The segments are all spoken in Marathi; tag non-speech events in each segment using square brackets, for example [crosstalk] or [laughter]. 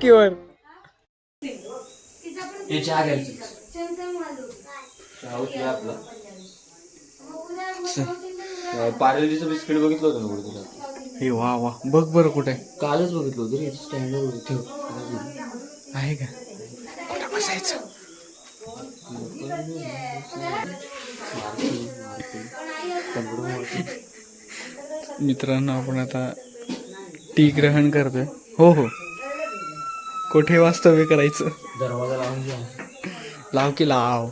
चौकीवर हे चहा घ्यायचं पार्लेजीचं बिस्किट बघितलं होतं ना कुठे तुला हे वा वा. बघ बरं कुठे कालच बघितलं होतं रे स्टँडवर ठेव. आहे का? कुठं बसायचं? मित्रांनो आपण आता टी ग्रहण करतोय. हो हो. कुठे वास्तव्य करायचं? दरवाजा लावून घ्या. लाव की लाव.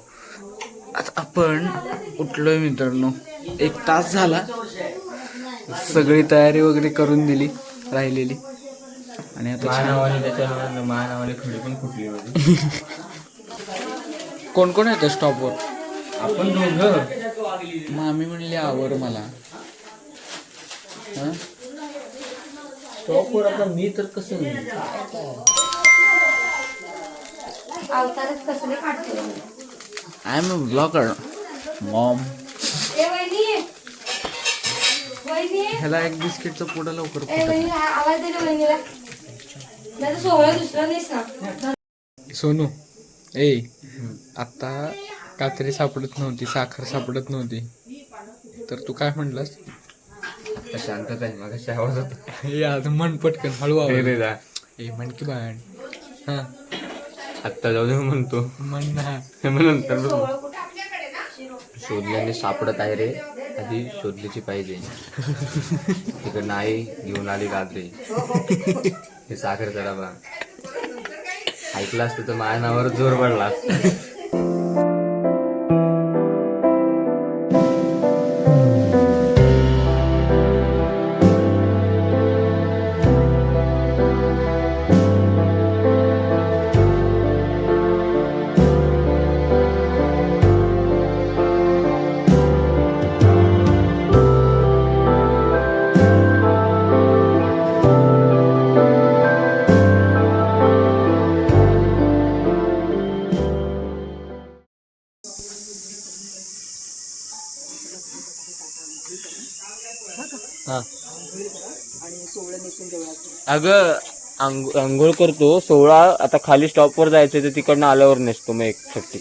आता आपण उठलोय मित्रांनो. एक तास झाला. सगळी तयारी वगैरे करून दिली राहिलेली. आणि आता महानावाने त्याच्या महानावाने खडी पण फुटली होती. [laughs] कोण कोण येतं स्टॉपवर आपण दोघं. मामी म्हणली आवर मला. हा? टॉपवर आता मी तर कसं? अवतारच कसले काढते? I am a blogger mom ए ह्याला एक बिस्किटचं पुढं लवकर ए फुटत. वहिनी आ- आवाज दे रे वहिनीला. नाही तर सोहळा दुसरा नाहीस ना. सोनू ए आता कात्री सापडत नव्हती साखर सापडत नव्हती. तर तू काय म्हणलास? आता शांतता आहे मग आवाज होता. हे आता म्हण पटकन हळू आवाज. ए म्हण की बाण हा. आत्ता जाऊ दे म्हणतो. नंतर. शोधल्याने सापडत आहे रे. आधी शोधल्याची पाहिजे. तिकडं नाही घेऊन आली रात्री. हे साखर चढावा ऐकलं असतं तर माझ्या नावावर जोर पडला असता. हा. अगं आंघो- आंघोळ करतो. सोळा आता खाली स्टॉपवर जायचं तर तिकडनं आल्यावर नेसतो मग एक सुट्टी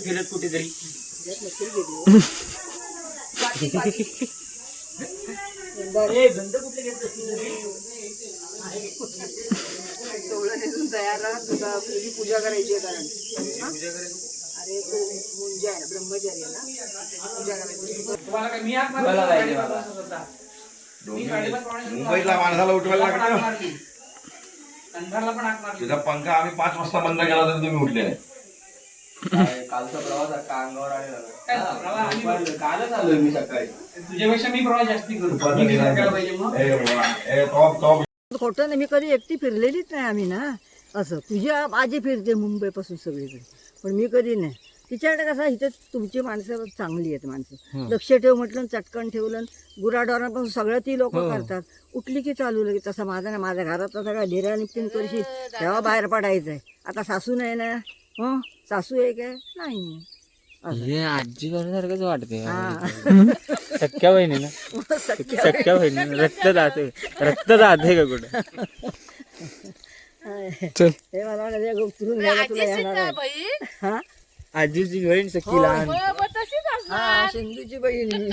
फिरत कुठेतरी तयार राहा. तुझा पूजा करायची आहे कारण. हा? अरे तो मुंजा आहे ना? ब्रह्मचारी आहे ना पूजा करायची मुंबईतला माणसाला उठवायला लागतं. तुझा पंखा आम्ही पाच वाजता बंद केला तर तुम्ही उठले नाही. कालचा प्रवास अख्खा अंगावर आलेला कालच आलोय मी सकाळी. तुझ्यापेक्षा मी प्रवास जास्ती करू. दुपारला मी निघाला. सकाळी पाहिजे मग? ए वा, ए टॉप टॉप खोटं नाही मी कधी एकटी फिरलेलीच नाही आम्ही ना. असं तुझी आजी फिरते मुंबईपासून सगळीकडे. पण मी कधी नाही. तिच्याकडे कसं इथे तुमची माणसं चांगली आहेत माणसं. लक्ष ठेव म्हटलं चटकन ठेवलं गुराढोरांपासून सगळं ती लोक करतात. उठली की चालू लगेच तसं माझं ना माझ्या घरात सगळ्या ढेऱ्या निपटीन करशील तेव्हा बाहेर पडायचं आहे आता सासू नाही ना? हं? सासू आहे काय? नाही. हे आजी सारखंच वाटते हा. [laughs] सख्या बहिणी ना [laughs] सख्या सख्या बहिणी रक्त जाते रक्त जाते का कुठं? चल. हे मला वाटलं हे उतरून घ्यायला तुला येणार आहे. हा? आजीची बहीण सख्खी लहान. हा सिंधूची बहीण.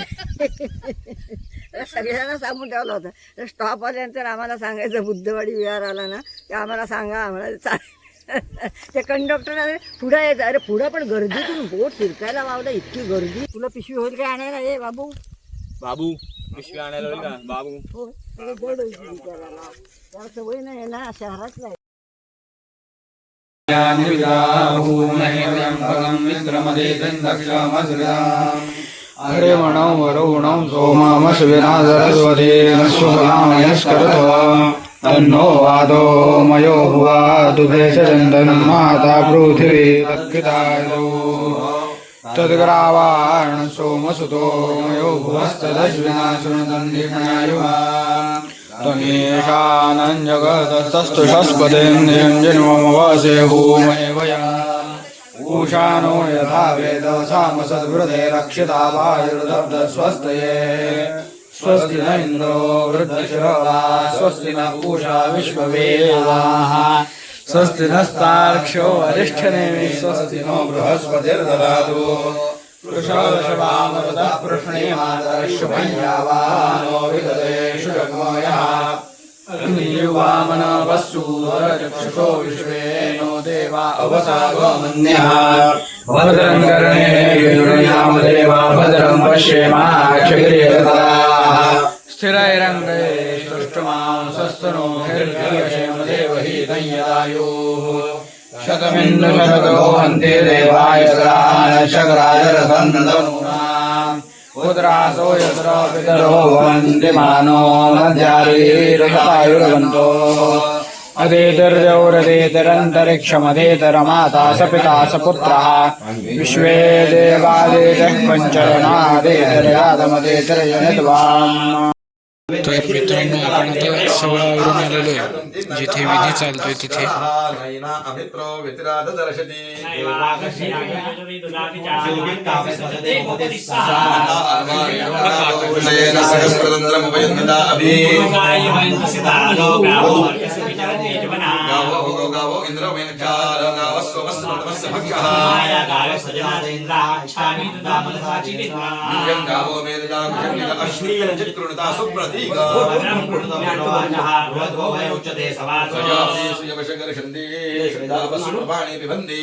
सगळ्यांना सांगून ठेवलं होतं. स्टॉप आल्यानंतर आम्हाला सांगायचं बुद्धवाडी विहार आला ना ते आम्हाला सांगा आम्हाला चा ते कंडक्टर पुढं यायचं. अरे पुढं पण गर्दीतून बोट फिरकायला वावलं इतकी गर्दी. तुला पिशवी होईल काय आणायला? ये बाबू. बाबू पिशवी आणायला होईल का? बाबू. हो जड होईल त्याला सवय नाही ना शहरातला आहे. हरे म्हणौ वरुणौ सोमामश्विना सरस्वती शुभकामयस्करत्व तन्नो वादो मयो भुवा दुभेशचन्दन माता पृथिवी तत्पितायो तद्ग्रावाण सोमसुतो मयो भुवस्तदश्विना शृणुतन्निषणायुवा त्वमेषानन् जगतस्तुषस्पतिन्द्रियं जन्ममवासे भूमैवया ऊषानो यथा वेद सामसद्वृते रक्षिता वायुर्दब्धस्वस्तये स्वस्ति न इन्द्रो वृद्धश्रवा स्वस्ति न पूषा विश्ववेदाः। स्वस्ति नस्तार्क्ष्यो अरिष्ठनेमि स्वस्ति नो बृहस्पतिर्ददातु। वृषभशवामृतः प्रश्ने मातरश्वमय्यावानो विददेषु जग्मो यः अग्नियुवामनवस्सूरचक्षुषो विश्वे नो देवा अवसागमन्यः भद्रं कर्णेर्यामदेवा भद्रं पश्येमाक्षगिरिरताः स्थिरैरङ्गै सुष्टुमां सस्तनो हिर्यशेमदेवहि दंयदायुः शतमिन्दुशतको हन्ति देवाय शकराजरसन्दनूनाम् पुत्रासो यत्र पितरो वन्ति मानो नद्यारीरतायुर्वन्तो अदेतर्यौरदेतरन्तरिक्षमदेतरमाता स पिता स पुत्रः विश्वे देवादेतः पञ्चरणादेतरयादमदेतरजनित्वाम् तर मित्रांनो आपण आता सगळं आलेलो आहे. जिथे विधी चालतोय तिथे. अभिप्रो गावस्वमस्वमस्य भक्षः नित्यं गावो मेददा कुशन्निक अश्रीयलचित्कृणता सुप्रतीका स्वजापति सुयवशकर्षन्ति श्रद्धावस्वपाणि पिबन्ति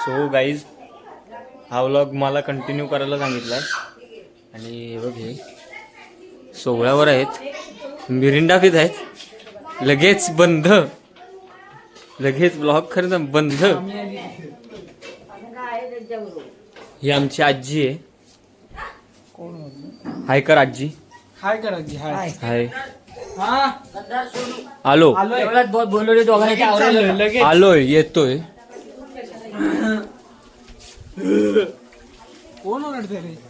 सो गाईज हा व्लॉग मला कंटिन्यू करायला सांगितला आणि बघ हे. सोहळ्यावर आहेत. मिरिंडा पित आहेत. लगेच बंद. लगेच ब्लॉग खरं बंद. ही आमची आजी आहे. हाय कर आजी. हाय करायची हाय. हाय. आलो. आलोय. येतोय. कोण ओरडते रे?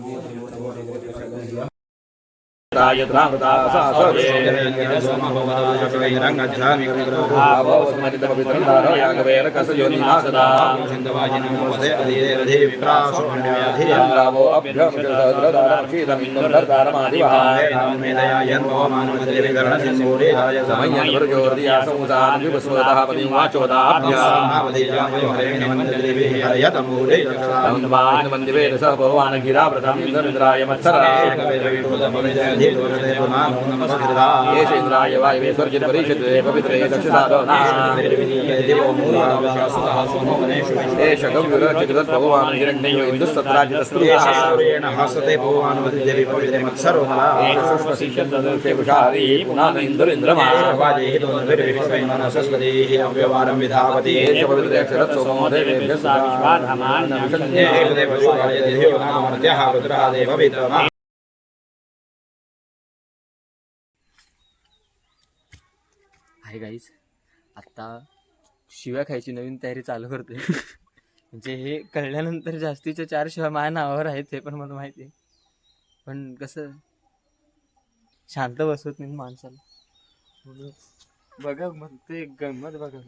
सरस्य जन्यते सर्वो इंद्राय वायवे स्वर्जित परिषदे पवित्रे एष गौरचिकृत भगवान् हिरण्यो इन्दुस्तत्राजितस्त्रियः हसते भगवानुदेवी पवित्रे मत्सरोमला पुषारी पुनः इन्द्र इन्द्रमा सरस्वती अव्यवहारं विधावती एष पवित्रे अक्षरत् सोमो देवेभ्यः सा विश्वाधामान् रुद्रादेव हाय गाईज आत्ता शिव्या खायची नवीन तयारी चालू करते [laughs] म्हणजे हे कळल्यानंतर जास्तीच्या चार शिव्या माझ्या नावावर आहेत हे पण मला माहिती आहे. पण कसं? शांत बसवत नाही माणसाला. बघा मग ते गंमत बघा.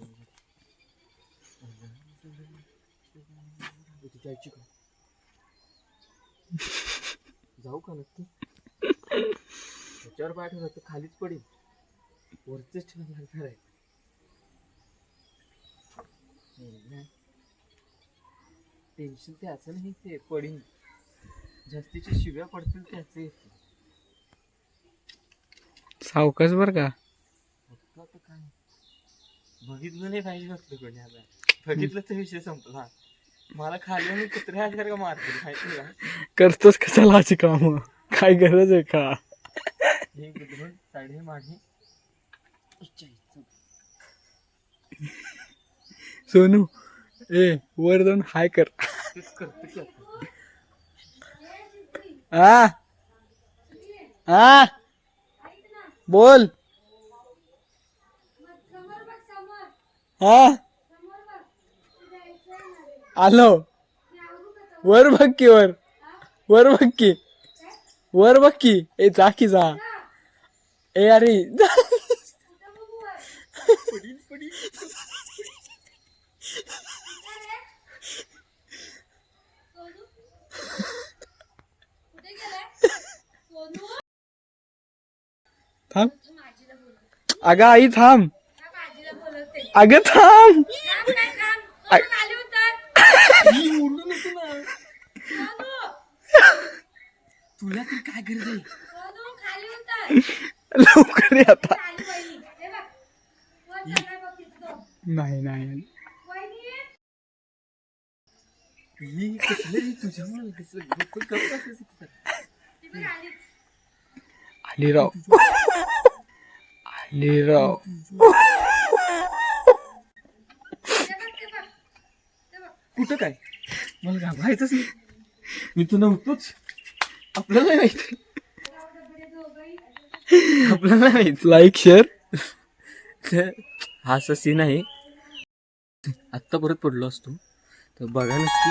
जायची जाऊ का नक्की? त्याच्यावर पाठवलं तर खालीच पडेल. वरतीच ठेवायला लागणार आहे. टेन्शन त्याचं नाही ते पडीन. जास्तीच्या शिव्या पडतील त्याचे येते सावकाश बर का? काय? बघितलं नाही पाहिजे फक्त कोणी आता. बघितलं तर विषय संपला. मला खाली कुत्रे आल्यावर का मारतील माहिती का? करतोस कशाला अशी काम? काय गरज आहे का? हे कुत्रण साडे मागे. [laughs] सोनू ए वर जाऊन हाय कर. आ आ बोल. हा आलो. वर बघ की वर. वर बघ की. वर बघ की. ए जा की जा. ए अरे जा. थांब. अगं आई थांब. अगं थांब. तुला तरी काय गरज आहे? लवकर आता. नाही नाही. अलीराव. अलीराव. कुठं काय? मला घाबरायचंच नाही. मी तर नव्हतोच आपल्याला माहिती. आपल्याला माहिती. लाईक शेअर तर हा असा सीन आहे. आत्ता परत पडलो असतो. तर बघा नक्की.